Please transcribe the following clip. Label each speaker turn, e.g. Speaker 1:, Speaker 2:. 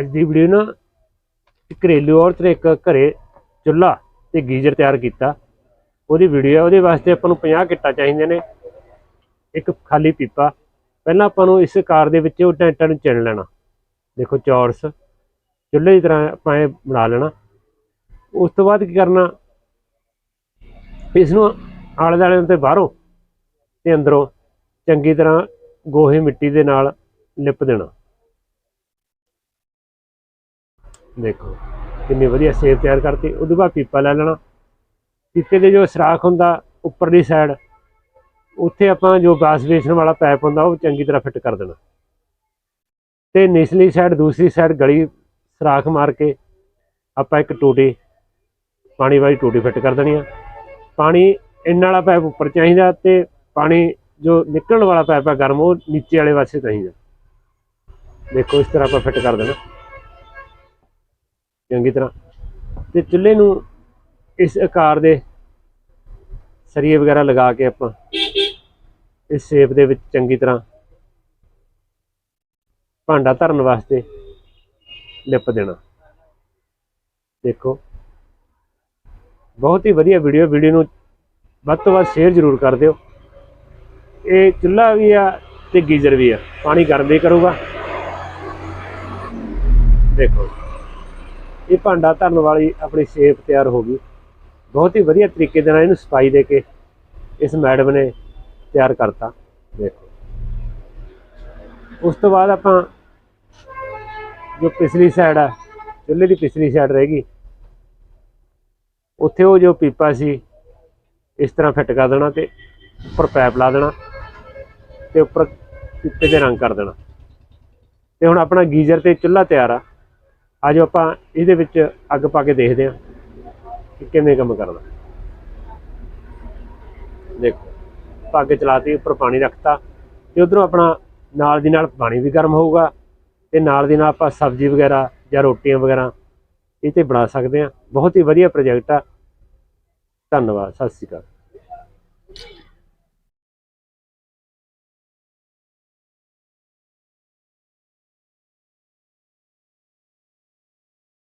Speaker 1: ਅੱਜ ਦੀ ਵੀਡੀਓ ਨਾ ਘਰੇਲੂ ਔਰਤ ਨੇ ਇੱਕ ਘਰੇ ਚੁੱਲ੍ਹਾ ਤੇ ਗੀਜ਼ਰ ਤਿਆਰ ਕੀਤਾ। ਉਹਦੀ ਵੀਡੀਓ ਹੈ ਉਹਦੇ ਵਾਸਤੇ ਆਪਾਂ ਨੂੰ 50 ਕਿੱਟਾਂ ਚਾਹੀਦੀਆਂ ਨੇ, ਇੱਕ ਖਾਲੀ ਪੀਪਾ। ਪਹਿਲਾਂ ਆਪਾਂ ਨੂੰ ਇਸ ਕਾਰ ਦੇ ਵਿੱਚ ਉਹ ਟੈਂਟਾਂ ਨੂੰ ਚਿਣ ਲੈਣਾ। ਦੇਖੋ ਚੌਰਸ, ਚੁੱਲ੍ਹੇ ਦੀ ਤਰ੍ਹਾਂ ਆਪਾਂ ਇਹ ਬਣਾ ਲੈਣਾ। ਉਸ ਤੋਂ ਬਾਅਦ ਕੀ ਕਰਨਾ, ਇਸ ਨੂੰ ਆਲੇ ਦੁਆਲੇ ਤੇ ਬਾਹਰੋਂ ਤੇ ਅੰਦਰੋਂ ਚੰਗੀ ਤਰ੍ਹਾਂ ਗੋਹੇ ਮਿੱਟੀ ਦੇ ਨਾਲ ਲਿਪ ਦੇਣਾ। ਦੇਖੋ, ਕਿੰਨੀ ਵਧੀਆ ਸੇਬ ਤਿਆਰ ਕਰਤੀ, ਉਹਦੇ ਬਾਅਦ ਪੀਪਾ ਲੈ ਲੈਣਾ। ਪੀਪੇ ਦੇ ਜੋ ਸਰਾਖ ਹੁੰਦਾ, ਉੱਪਰਲੀ ਸਾਈਡ ਉੱਥੇ ਆਪਾਂ ਜੋ ਗਾਸ ਵੇਚਣ ਵਾਲਾ ਪਾਈਪ ਹੁੰਦਾ, ਉਹ ਚੰਗੀ ਤਰ੍ਹਾਂ ਫਿੱਟ ਕਰ ਦੇਣਾ। ਤੇ ਨਿਚਲੀ ਸਾਈਡ ਦੂਸਰੀ ਸਾਈਡ ਗਲੀ ਸਰਾਖ ਮਾਰ ਕੇ ਆਪਾਂ ਇੱਕ ਟੂਟੀ, ਪਾਣੀ ਵਾਲੀ ਟੂਟੀ ਫਿੱਟ ਕਰ ਦੇਣੀ ਆ। ਪਾਣੀ ਇੰਨ ਵਾਲਾ ਪਾਈਪ ਉੱਪਰ ਚਾਹੀਦਾ ਤੇ ਪਾਣੀ ਜੋ ਨਿਕਲਣ ਵਾਲਾ ਪਾਈਪ ਆ ਗਰਮ, ਉਹ ਨੀਚੇ ਵਾਲੇ ਪਾਸੇ ਚਾਹੀਦਾ। ਦੇਖੋ, ਇਸ ਤਰ੍ਹਾਂ ਆਪਾਂ ਫਿੱਟ ਕਰ ਦੇਣਾ। ਚੰਗੀ ਤਰ੍ਹਾਂ। ਤੇ ਚੁੱਲ੍ਹੇ ਨੂੰ ਇਸ ਆਕਾਰ ਦੇ ਸਰੀਏ ਵਗੈਰਾ ਲਗਾ ਕੇ ਆਪਾਂ ਇਸ ਸ਼ੇਪ ਦੇ ਵਿੱਚ ਚੰਗੀ ਤਰ੍ਹਾਂ ਭਾਂਡਾ ਧਰਨ ਵਾਸਤੇ ਲਿਪ ਦੇਣਾ। ਦੇਖੋ, ਬਹੁਤ ਹੀ ਵਧੀਆ ਵੀਡੀਓ ਵੀਡੀਓ ਨੂੰ ਵੱਧ ਤੋਂ ਵੱਧ ਸ਼ੇਅਰ ਜ਼ਰੂਰ ਕਰ ਦਿਓ। ਇਹ ਚੁੱਲ੍ਹਾ ਵੀ ਆ ਤੇ ਗੀਜ਼ਰ ਵੀ ਆ। ਪਾਣੀ ਗਰਮ ਵੀ ਕਰੂਗਾ। ਦੇਖੋ। ਇਹ ਭਾਂਡਾ ਧਰਨ ਵਾਲੀ ਆਪਣੀ ਸ਼ੇਪ ਤਿਆਰ ਹੋ ਗਈ। ਬਹੁਤ ਹੀ ਵਧੀਆ ਤਰੀਕੇ ਦੇ ਨਾਲ ਇਹਨੂੰ ਸਫ਼ਾਈ ਦੇ ਕੇ ਇਸ ਮੈਡਮ ਨੇ ਤਿਆਰ ਕਰਤਾ। ਦੇਖੋ। ਉਸ ਤੋਂ ਬਾਅਦ ਆਪਾਂ ਜੋ ਪਿਛਲੀ ਸਾਈਡ ਆ, ਚੁੱਲ੍ਹੇ ਦੀ ਪਿਛਲੀ ਸਾਈਡ ਰਹਿ ਗਈ। ਉੱਥੇ ਉਹ ਜੋ ਪੀਪਾ ਸੀ, ਇਸ ਤਰ੍ਹਾਂ ਫਿੱਟ ਕਰ ਦੇਣਾ ਤੇ ਉੱਪਰ ਪੈਪ ਲਾ ਦੇਣਾ ਤੇ ਉੱਪਰ ਪੀਪੇ ਦੇ ਰੰਗ ਕਰ ਦੇਣਾ। ਤੇ ਹੁਣ ਆਪਣਾ ਗੀਜ਼ਰ ਤੇ ਚੁੱਲ੍ਹਾ ਤਿਆਰ ਆ। ਅੱਜ ਆਪਾਂ ਇਹਦੇ ਵਿੱਚ ਅੱਗ ਪਾ ਕੇ ਦੇਖਦੇ ਹਾਂ ਕਿ ਕਿਵੇਂ ਕੰਮ ਕਰਦਾ। ਦੇਖੋ ਪੱਗ ਚਲਾਤੀ, ਉੱਪਰ ਪਾਣੀ ਰੱਖਤਾ ਤੇ ਉਧਰੋਂ ਆਪਣਾ ਨਾਲ ਦੀ ਨਾਲ ਪਾਣੀ ਵੀ ਗਰਮ ਹੋਊਗਾ ਤੇ ਨਾਲ ਦੀ ਨਾਲ ਆਪਾਂ ਸਬਜ਼ੀ ਵਗੈਰਾ ਜਾਂ ਰੋਟੀਆਂ ਵਗੈਰਾ ਇਹ ਤੇ ਬਣਾ ਸਕਦੇ ਹਾਂ। ਬਹੁਤ ਹੀ ਵਧੀਆ ਪ੍ਰੋਜੈਕਟ ਆ। ਧੰਨਵਾਦ, ਸਤਿ ਸ਼੍ਰੀ ਅਕਾਲ।